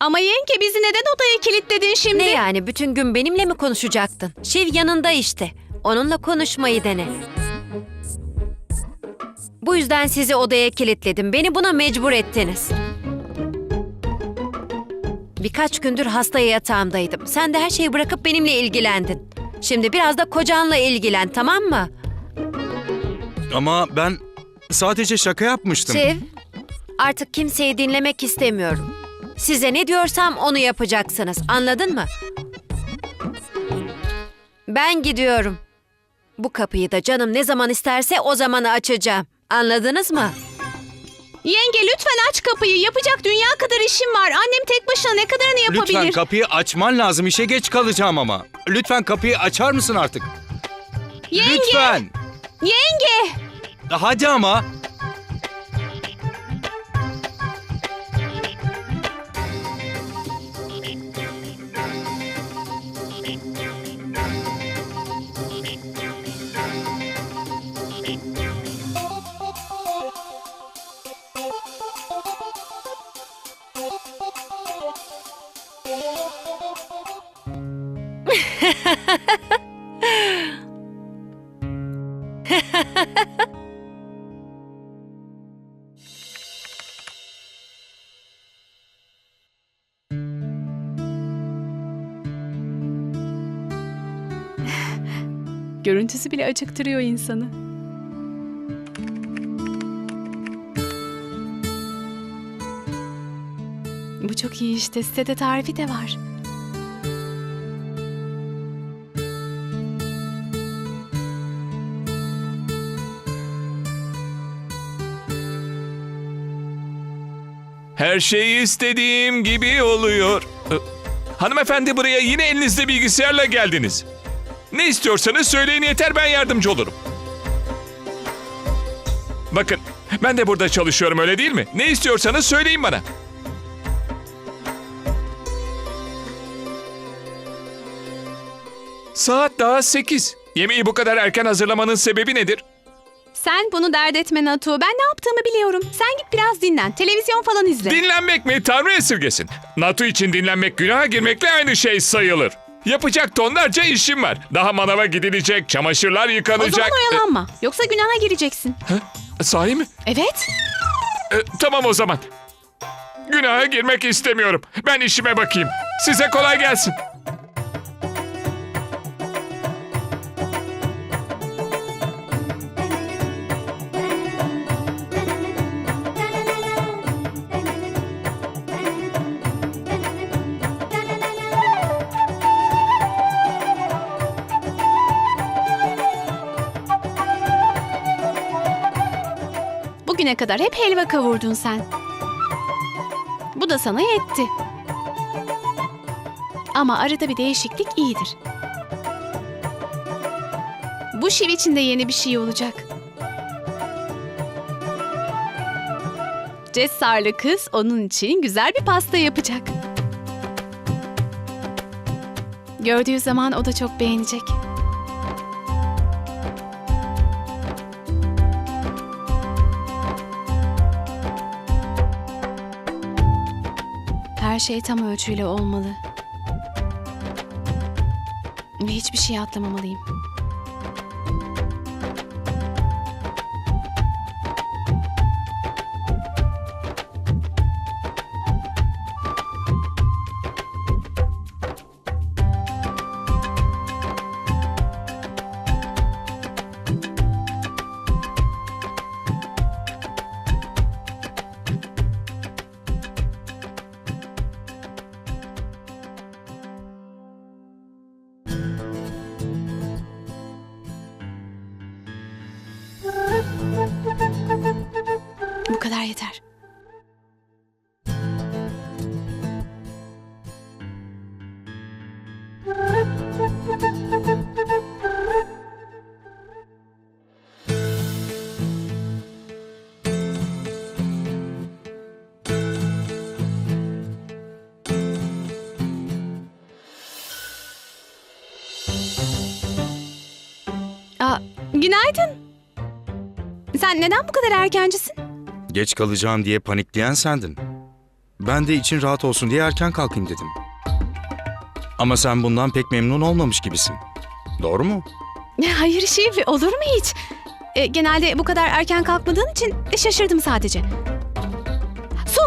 Ama yenge bizi neden odaya kilitledin şimdi? Ne yani bütün gün benimle mi konuşacaktın? Şiv yanında işte. Onunla konuşmayı dene. Bu yüzden sizi odaya kilitledim. Beni buna mecbur ettiniz. Birkaç gündür hasta yatağımdaydım. Sen de her şeyi bırakıp benimle ilgilendin. Şimdi biraz da kocanla ilgilen tamam mı? Ama ben sadece şaka yapmıştım. Şiv, artık kimseyi dinlemek istemiyorum. Size ne diyorsam onu yapacaksınız. Anladın mı? Ben gidiyorum. Bu kapıyı da canım ne zaman isterse o zaman açacağım. Anladınız mı? Yenge lütfen aç kapıyı. Yapacak dünya kadar işim var. Annem tek başına ne kadarını yapabilir? Lütfen kapıyı açman lazım. İşe geç kalacağım ama. Lütfen kapıyı açar mısın artık? Yenge! Lütfen. Yenge! Hadi ama. Görüntüsü bile acıktırıyor insanı. Bu çok iyi işte. Sitede tarifi de var. Her şey istediğim gibi oluyor. Hanımefendi buraya yine elinizde bilgisayarla geldiniz. Ne istiyorsanız söyleyin yeter ben yardımcı olurum. Bakın ben de burada çalışıyorum öyle değil mi? Ne istiyorsanız söyleyin bana. Saat daha sekiz. Yemeği bu kadar erken hazırlamanın sebebi nedir? Sen bunu dert etme Natu. Ben ne yaptığımı biliyorum. Sen git biraz dinlen. Televizyon falan izle. Dinlenmek mi? Tanrı esirgesin. Natu için dinlenmek günaha girmekle aynı şey sayılır. Yapacak tonlarca işim var. Daha manava gidilecek, çamaşırlar o yıkanacak. zaman oyalanma. Yoksa günaha gireceksin. E, sahi mi? Evet. E, tamam o zaman. Günaha girmek istemiyorum. Ben işime bakayım. Size kolay gelsin. Bugüne kadar hep helva kavurdun sen. Bu da sana yetti. Ama arada bir değişiklik iyidir. Bu şiv için de yeni bir şey olacak. Cesarlı kız onun için güzel bir pasta yapacak. Gördüğü zaman o da çok beğenecek. Şey tam ölçüyle olmalı. Ve hiçbir şey atlamamalıyım. Bu kadar yeter. Günaydın. Sen neden bu kadar erkencisin? Geç kalacağım diye panikleyen sendin. Ben de için rahat olsun diye erken kalkayım dedim. Ama sen bundan pek memnun olmamış gibisin. Doğru mu? Hayır Şiv olur mu hiç? E, genelde bu kadar erken kalkmadığın için şaşırdım sadece. Su!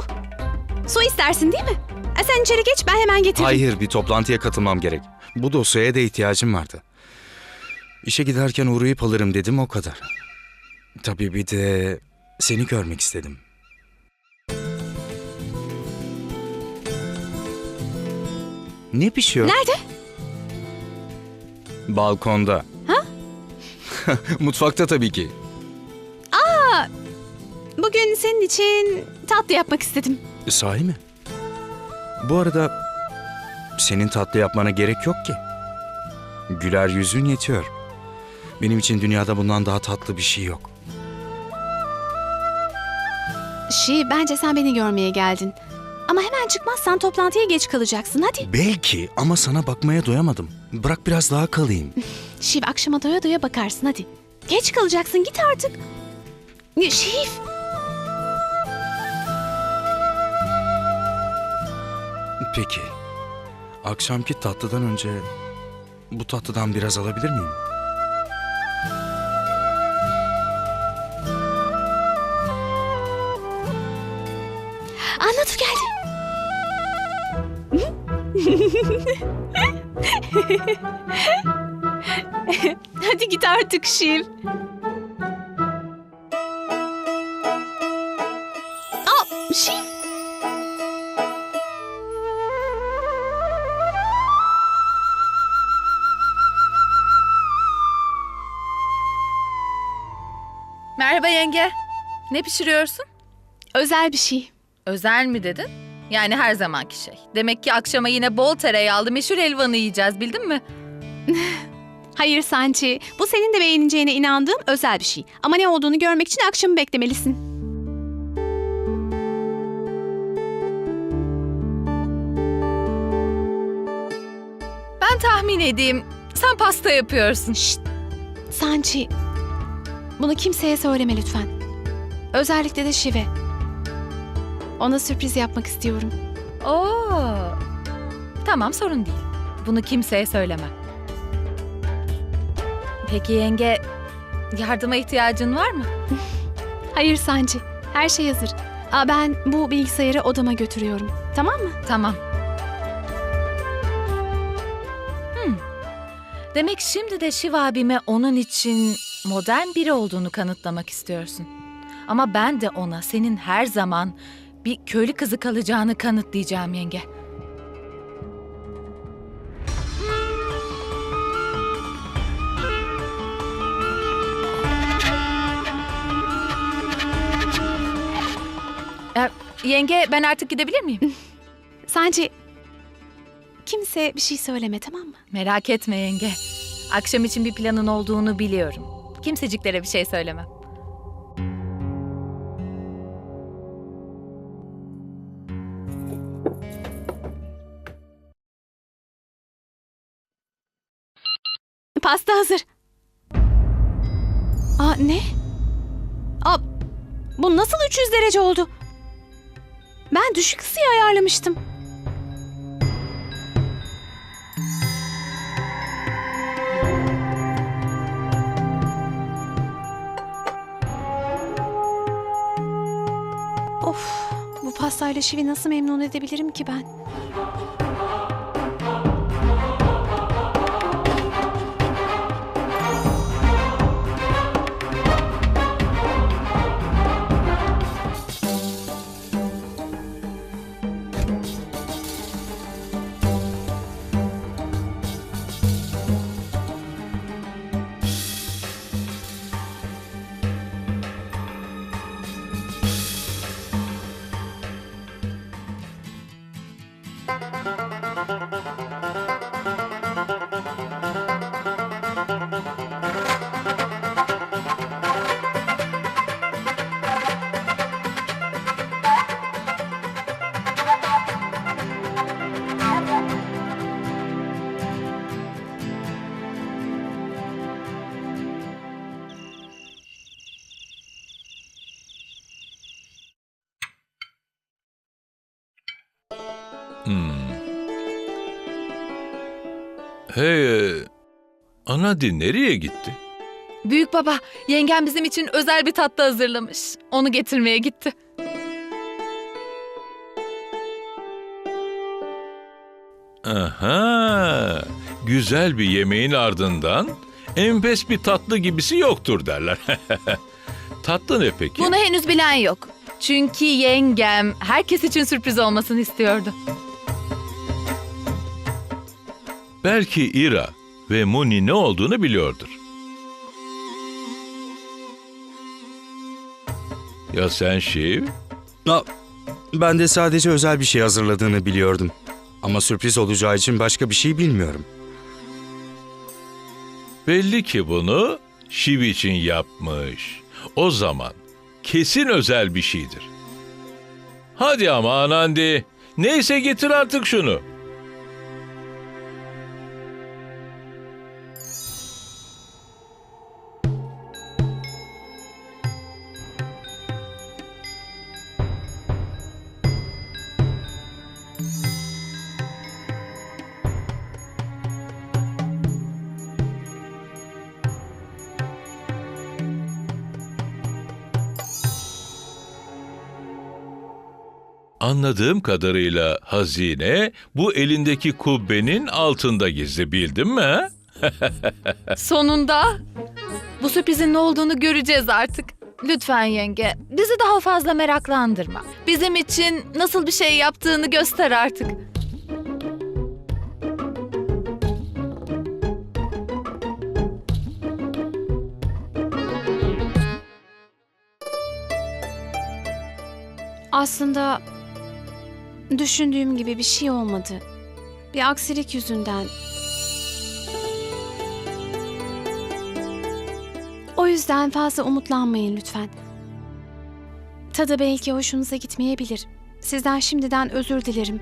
Su istersin değil mi? E, sen içeri geç ben hemen getiririm. Hayır, bir toplantıya katılmam gerek. Bu dosyaya da ihtiyacım vardı. İşe giderken uğrayıp alırım dedim o kadar. Tabii bir de seni görmek istedim. Ne pişiyor? Nerede? Balkonda. Ha? Mutfakta tabii ki. Bugün senin için tatlı yapmak istedim. E, Sahi mi? Bu arada senin tatlı yapmana gerek yok ki. Güler yüzün yetiyor. Benim için dünyada bundan daha tatlı bir şey yok. Şiv bence sen beni görmeye geldin. Ama hemen çıkmazsan toplantıya geç kalacaksın hadi. Belki ama sana bakmaya doyamadım. Bırak biraz daha kalayım. Şiv akşama doya doya bakarsın hadi. Geç kalacaksın git artık. Şiv. Peki. Akşamki tatlıdan önce bu tatlıdan biraz alabilir miyim? Hadi git artık Şiv. Aa, Şiv. Merhaba yenge. Ne pişiriyorsun? Özel bir şey. Özel mi dedin? Yani her zamanki şey. Demek ki akşama yine bol tereyağlı meşhur helvanı yiyeceğiz bildin mi? Hayır Sanchi, bu senin de beğeneceğine inandığım özel bir şey. Ama ne olduğunu görmek için akşamı beklemelisin. Ben tahmin edeyim. Sen pasta yapıyorsun. Şşt, Sanchi. Bunu kimseye söyleme lütfen. Özellikle de Şive. Ona sürpriz yapmak istiyorum. Oo. Tamam sorun değil. Bunu kimseye söylemem. Peki yenge, yardıma ihtiyacın var mı? Hayır Sanchi, her şey hazır. Aa, ben bu bilgisayarı odama götürüyorum. Tamam mı? Tamam. Hmm. Demek şimdi de Şiv abime onun için modern biri olduğunu kanıtlamak istiyorsun. Ama ben de ona senin her zaman bir köylü kızı kalacağını kanıtlayacağım yenge. Ee, yenge ben artık gidebilir miyim? Sanchi, kimse bir şey söyleme tamam mı? Merak etme yenge. Akşam için bir planın olduğunu biliyorum. Kimseciklere bir şey söylemem. Hazır. Aa ne? Aa, bu nasıl 300 derece oldu? Ben düşük ısıyı ayarlamıştım. Of, bu pastayla Şivi nasıl memnun edebilirim ki ben? Hey, e, Anadi nereye gitti? Büyük baba, yengem bizim için özel bir tatlı hazırlamış. Onu getirmeye gitti. Aha, güzel bir yemeğin ardından enfes bir tatlı gibisi yoktur derler. tatlı ne peki? Bunu henüz bilen yok. Çünkü yengem herkes için sürpriz olmasını istiyordu. Belki Ira ve Muni ne olduğunu biliyordur. Ya sen Şiv? Aa, ben de sadece özel bir şey hazırladığını biliyordum. Ama sürpriz olacağı için başka bir şey bilmiyorum. Belli ki bunu Şiv için yapmış. O zaman kesin özel bir şeydir. Hadi ama Anandi. Neyse getir artık şunu. Anladığım kadarıyla hazine bu elindeki kubbenin altında gizli bildin mi? Sonunda bu sürprizin ne olduğunu göreceğiz artık. Lütfen yenge, bizi daha fazla meraklandırma. Bizim için nasıl bir şey yaptığını göster artık. Aslında düşündüğüm gibi bir şey olmadı. Bir aksilik yüzünden. O yüzden fazla umutlanmayın lütfen. Tadı belki hoşunuza gitmeyebilir. Sizden şimdiden özür dilerim.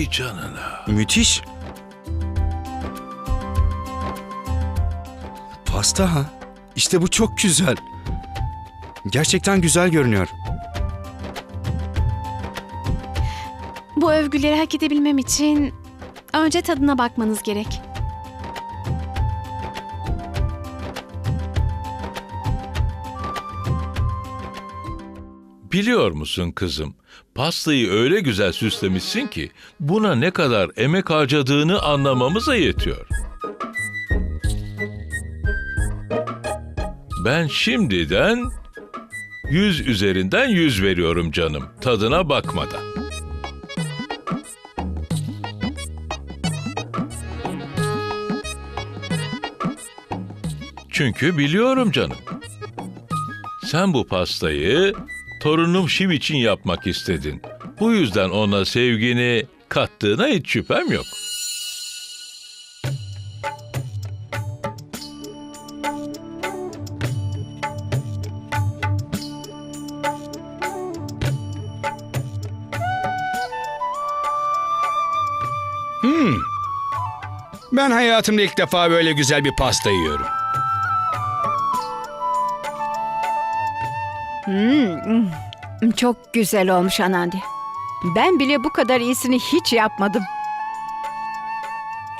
Vay canına. Müthiş. Pasta ha. İşte bu çok güzel. Gerçekten güzel görünüyor. Bu övgüleri hak edebilmem için önce tadına bakmanız gerek. Biliyor musun kızım? Pastayı öyle güzel süslemişsin ki buna ne kadar emek harcadığını anlamamıza yetiyor. Ben şimdiden yüz üzerinden yüz veriyorum canım tadına bakmadan. Çünkü biliyorum canım. Sen bu pastayı torunum Şiv için yapmak istedin. Bu yüzden ona sevgini kattığına hiç şüphem yok. Ben hayatımda ilk defa böyle güzel bir pasta yiyorum. Çok güzel olmuş Anandi. Ben bile bu kadar iyisini hiç yapmadım.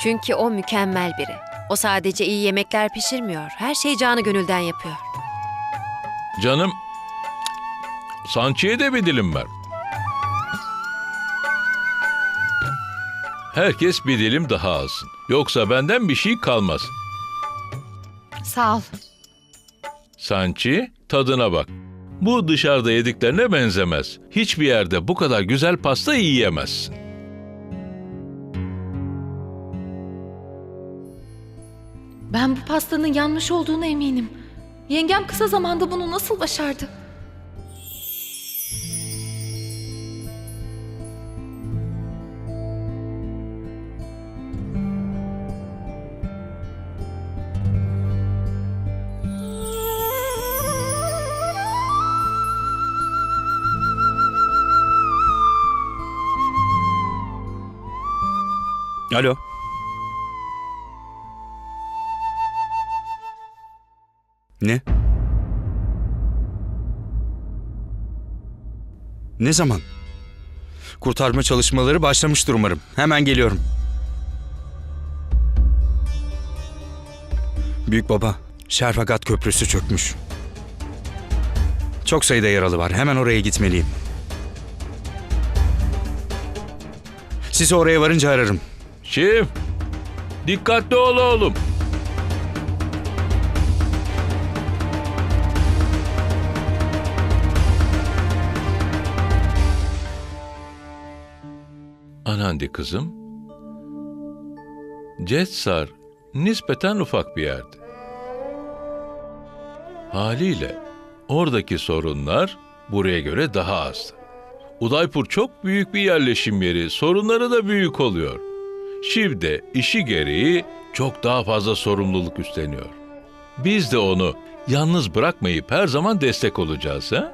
Çünkü o mükemmel biri. O sadece iyi yemekler pişirmiyor. Her şeyi canı gönülden yapıyor. Canım, Sanchi'ye de bir dilim ver. Herkes bir dilim daha alsın. Yoksa benden bir şey kalmaz. Sağ ol. Sanchi, tadına bak. Bu dışarıda yediklerine benzemez. Hiçbir yerde bu kadar güzel pasta yiyemezsin. Ben bu pastanın yanmış olduğuna eminim. Yengem kısa zamanda bunu nasıl başardı? Alo. Ne? Ne zaman? Kurtarma çalışmaları başlamıştır umarım. Hemen geliyorum. Büyük baba, Şerfagat Köprüsü çökmüş. Çok sayıda yaralı var. Hemen oraya gitmeliyim. Sizi oraya varınca ararım. Şiv, dikkatli ol oğlum. Anandi kızım, Cetsar nispeten ufak bir yerdi. Haliyle oradaki sorunlar buraya göre daha azdı. Udaypur çok büyük bir yerleşim yeri, sorunları da büyük oluyor. Şiv de işi gereği çok daha fazla sorumluluk üstleniyor. Biz de onu yalnız bırakmayıp her zaman destek olacağız ha?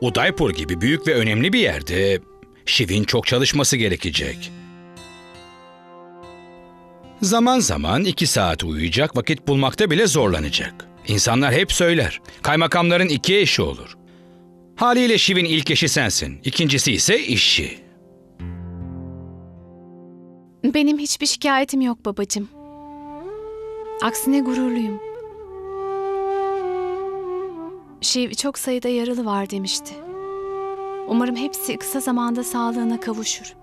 Udaipur gibi büyük ve önemli bir yerde Şiv'in çok çalışması gerekecek. Zaman zaman iki saat uyuyacak vakit bulmakta bile zorlanacak. İnsanlar hep söyler. Kaymakamların iki eşi olur. Haliyle Şiv'in ilk eşi sensin. İkincisi ise işçi. Benim hiçbir şikayetim yok babacığım. Aksine gururluyum. Şiv çok sayıda yaralı var demişti. Umarım hepsi kısa zamanda sağlığına kavuşur.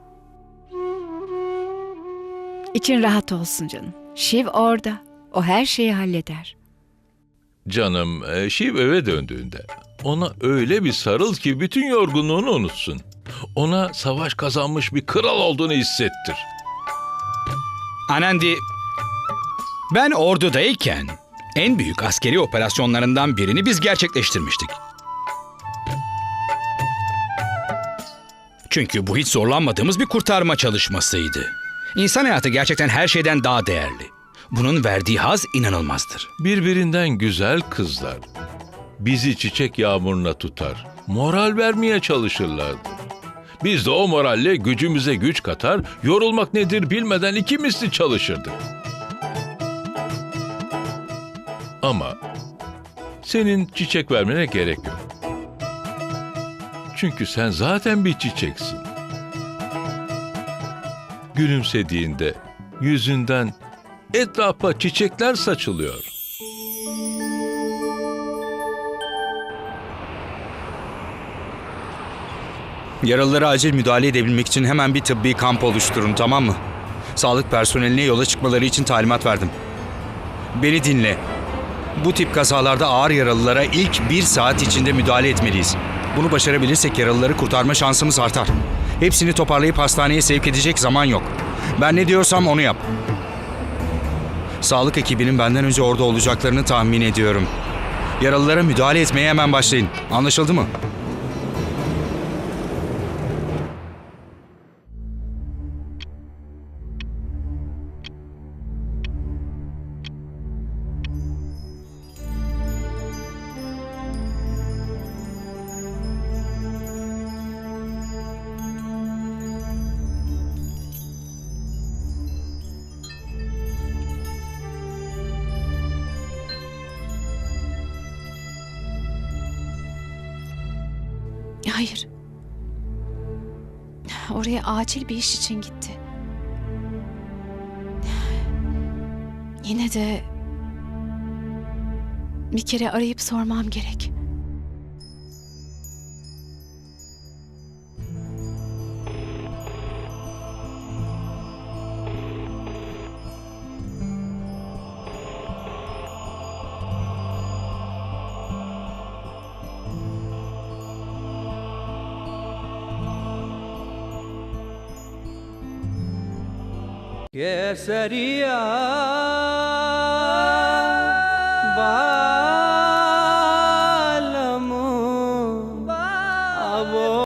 İçin rahat olsun canım. Şiv orada. O her şeyi halleder. Canım, e, Şiv eve döndüğünde ona öyle bir sarıl ki bütün yorgunluğunu unutsun. Ona savaş kazanmış bir kral olduğunu hissettir. Anandi, ben ordudayken en büyük askeri operasyonlarından birini biz gerçekleştirmiştik. Çünkü bu hiç zorlanmadığımız bir kurtarma çalışmasıydı. İnsan hayatı gerçekten her şeyden daha değerli. Bunun verdiği haz inanılmazdır. Birbirinden güzel kızlar bizi çiçek yağmuruna tutar, moral vermeye çalışırlardı. Biz de o moralle gücümüze güç katar, yorulmak nedir bilmeden iki misli çalışırdık. Ama senin çiçek vermene gerek yok. Çünkü sen zaten bir çiçeksin. Gülümsediğinde yüzünden etrafa çiçekler saçılıyor. Yaralılara acil müdahale edebilmek için hemen bir tıbbi kamp oluşturun tamam mı? Sağlık personeline yola çıkmaları için talimat verdim. Beni dinle. Bu tip kazalarda ağır yaralılara ilk bir saat içinde müdahale etmeliyiz. Bunu başarabilirsek yaralıları kurtarma şansımız artar. Hepsini toparlayıp hastaneye sevk edecek zaman yok. Ben ne diyorsam onu yap. Sağlık ekibinin benden önce orada olacaklarını tahmin ediyorum. Yaralılara müdahale etmeye hemen başlayın. Anlaşıldı mı? Hayır. Oraya acil bir iş için gitti. Yine de bir kere arayıp sormam gerek. sería